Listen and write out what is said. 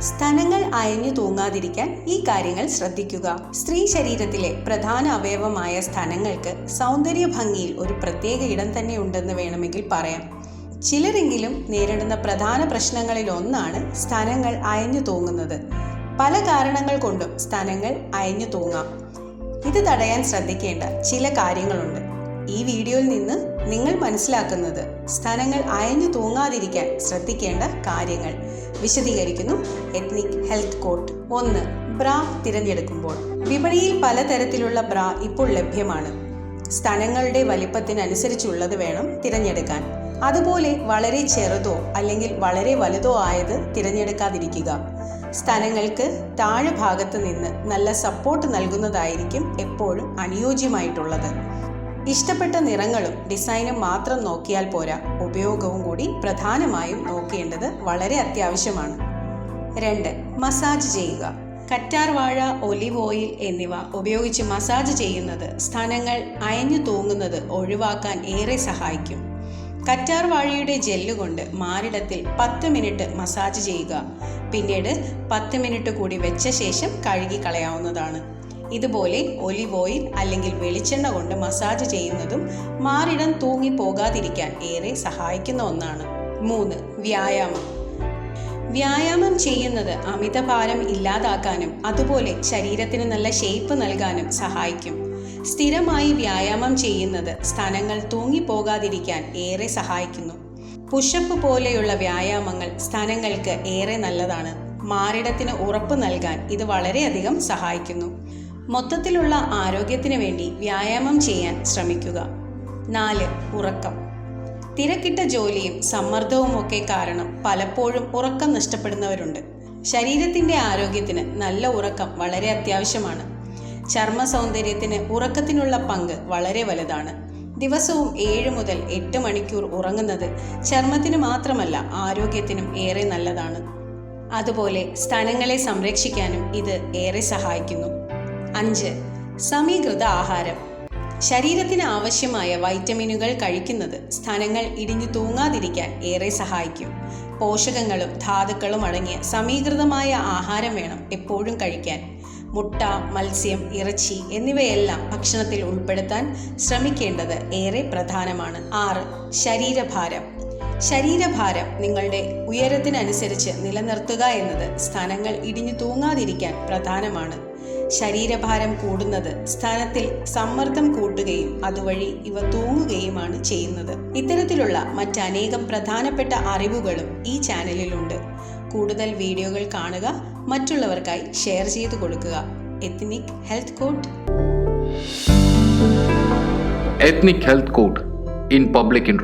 സ്തനങ്ങൾ അയഞ്ഞു തൂങ്ങാതിരിക്കാൻ ഈ കാര്യങ്ങൾ ശ്രദ്ധിക്കുക. സ്ത്രീ ശരീരത്തിലെ പ്രധാന അവയവമായ സ്തനങ്ങൾക്ക് സൗന്ദര്യ ഭംഗിയിൽ ഒരു പ്രത്യേക ഇടം തന്നെ ഉണ്ടെന്ന് വേണമെങ്കിൽ പറയാം. ചിലരെങ്കിലും നേരിടുന്ന പ്രധാന പ്രശ്നങ്ങളിൽ ഒന്നാണ് സ്തനങ്ങൾ അയഞ്ഞു തൂങ്ങുന്നത്. പല കാരണങ്ങൾ കൊണ്ടും സ്തനങ്ങൾ അയഞ്ഞു തൂങ്ങാം. ഇത് തടയാൻ ശ്രദ്ധിക്കേണ്ട ചില കാര്യങ്ങളുണ്ട്. ഈ വീഡിയോയിൽ നിന്ന് നിങ്ങൾ മനസ്സിലാക്കുന്നത് സ്ഥലങ്ങൾ അയഞ്ഞു തൂങ്ങാതിരിക്കാൻ ശ്രദ്ധിക്കേണ്ട കാര്യങ്ങൾ. വിശദീകരിക്കുന്നു എത്നിക് ഹെൽത്ത് കോട്ട് ഒന്ന് ബ്രാ തിരഞ്ഞെടുക്കുമ്പോൾ. വിപണിയിൽ പലതരത്തിലുള്ള ബ്രാ ഇപ്പോൾ ലഭ്യമാണ്. സ്ഥലങ്ങളുടെ വലിപ്പത്തിനനുസരിച്ചുള്ളത് വേണം തിരഞ്ഞെടുക്കാൻ. അതുപോലെ വളരെ ചെറുതോ അല്ലെങ്കിൽ വളരെ വലുതോ ആയത് തിരഞ്ഞെടുക്കാതിരിക്കുക. സ്ഥലങ്ങൾക്ക് താഴെ ഭാഗത്ത് നിന്ന് നല്ല സപ്പോർട്ട് നൽകുന്നതായിരിക്കും എപ്പോഴും അനുയോജ്യമായിട്ടുള്ളത്. ഇഷ്ടപ്പെട്ട നിറങ്ങളും ഡിസൈനും മാത്രം നോക്കിയാൽ പോരാ. ഉപയോഗവും കൂടി പ്രധാനമായും നോക്കേണ്ടത് വളരെ അത്യാവശ്യമാണ്. രണ്ട് മസാജ് ചെയ്യുക. കറ്റാർ വാഴ ഒലിവ് ഓയിൽ എന്നിവ ഉപയോഗിച്ച് മസാജ് ചെയ്യുന്നത് സ്ഥലങ്ങൾ അയഞ്ഞു തൂങ്ങുന്നത് ഒഴിവാക്കാൻ ഏറെ സഹായിക്കും. കറ്റാർ വാഴയുടെ ജെല്ല് കൊണ്ട് മാറിടത്തിൽ പത്ത് മിനിറ്റ് മസാജ് ചെയ്യുക. പിന്നീട് പത്ത് മിനിറ്റ് കൂടി വെച്ച ശേഷം കഴുകി കളയാവുന്നതാണ് ഇതുപോലെ ഒലിവ് ഓയിൽ അല്ലെങ്കിൽ വെളിച്ചെണ്ണ കൊണ്ട് മസാജ് ചെയ്യുന്നതും മാറിടം തൂങ്ങി പോകാതിരിക്കാൻ ഏറെ സഹായിക്കുന്ന ഒന്നാണ്. മൂന്ന് വ്യായാമം. വ്യായാമം ചെയ്യുന്നത് അമിതഭാരം ഇല്ലാതാക്കാനും അതുപോലെ ശരീരത്തിന് നല്ല ഷേപ്പ് നൽകാനും സഹായിക്കും. സ്ഥിരമായി വ്യായാമം ചെയ്യുന്നത് സ്ഥലങ്ങൾ തൂങ്ങിപ്പോകാതിരിക്കാൻ ഏറെ സഹായിക്കുന്നു. പുഷപ്പ് പോലെയുള്ള വ്യായാമങ്ങൾ സ്ഥലങ്ങൾക്ക് ഏറെ നല്ലതാണ്. മാറിടത്തിന് ഉറപ്പ് നൽകാൻ ഇത് വളരെയധികം സഹായിക്കുന്നു. മൊത്തത്തിലുള്ള ആരോഗ്യത്തിന് വേണ്ടി വ്യായാമം ചെയ്യാൻ ശ്രമിക്കുക. നാല് ഉറക്കം. തിരക്കിട്ട ജോലിയും സമ്മർദ്ദവും ഒക്കെ കാരണം പലപ്പോഴും ഉറക്കം നഷ്ടപ്പെടുന്നവരുണ്ട്. ശരീരത്തിന്റെ ആരോഗ്യത്തിന് നല്ല ഉറക്കം വളരെ അത്യാവശ്യമാണ്. ചർമ്മ സൗന്ദര്യത്തിന് ഉറക്കത്തിനുള്ള പങ്ക് വളരെ വലുതാണ്. ദിവസവും ഏഴ് മുതൽ എട്ട് മണിക്കൂർ ഉറങ്ങുന്നത് ചർമ്മത്തിന് മാത്രമല്ല ആരോഗ്യത്തിനും ഏറെ നല്ലതാണ്. അതുപോലെ സ്ഥലങ്ങളെ സംരക്ഷിക്കാനും ഇത് ഏറെ സഹായിക്കുന്നു. അഞ്ച്. സമീകൃത ആഹാരം. ശരീരത്തിന് ആവശ്യമായ വൈറ്റമിനുകൾ കഴിക്കുന്നത് സ്ഥലങ്ങൾ ഇടിഞ്ഞു തൂങ്ങാതിരിക്കാൻ ഏറെ സഹായിക്കും. പോഷകങ്ങളും ധാതുക്കളും അടങ്ങിയ സമീകൃതമായ ആഹാരം വേണം എപ്പോഴും കഴിക്കാൻ. മുട്ട മത്സ്യം ഇറച്ചി എന്നിവയെല്ലാം ഭക്ഷണത്തിൽ ഉൾപ്പെടുത്താൻ ശ്രമിക്കേണ്ടത് ഏറെ പ്രധാനമാണ്. ആറ്. ശരീരഭാരം. ശരീരഭാരം നിങ്ങളുടെ ഉയരത്തിനനുസരിച്ച് നിലനിർത്തുക എന്നത് സ്ഥാനങ്ങൾ ഇടിഞ്ഞു തൂങ്ങാതിരിക്കാൻ പ്രധാനമാണ്. ശരീരഭാരം കൂടുന്നത് സ്ഥാനത്തിൽ സമ്മർദ്ദം കൂട്ടുകയും അതുവഴി ഇവ തൂങ്ങുകയുമാണ് ചെയ്യുന്നത്. ഇത്തരത്തിലുള്ള മറ്റനേകം പ്രധാനപ്പെട്ട അറിവുകളും ഈ ചാനലിലുണ്ട്. കൂടുതൽ വീഡിയോകൾ കാണുക മറ്റുള്ളവർക്കായി ഷെയർ ചെയ്തു കൊടുക്കുക. Ethnic health court ethnic health Code in Interest.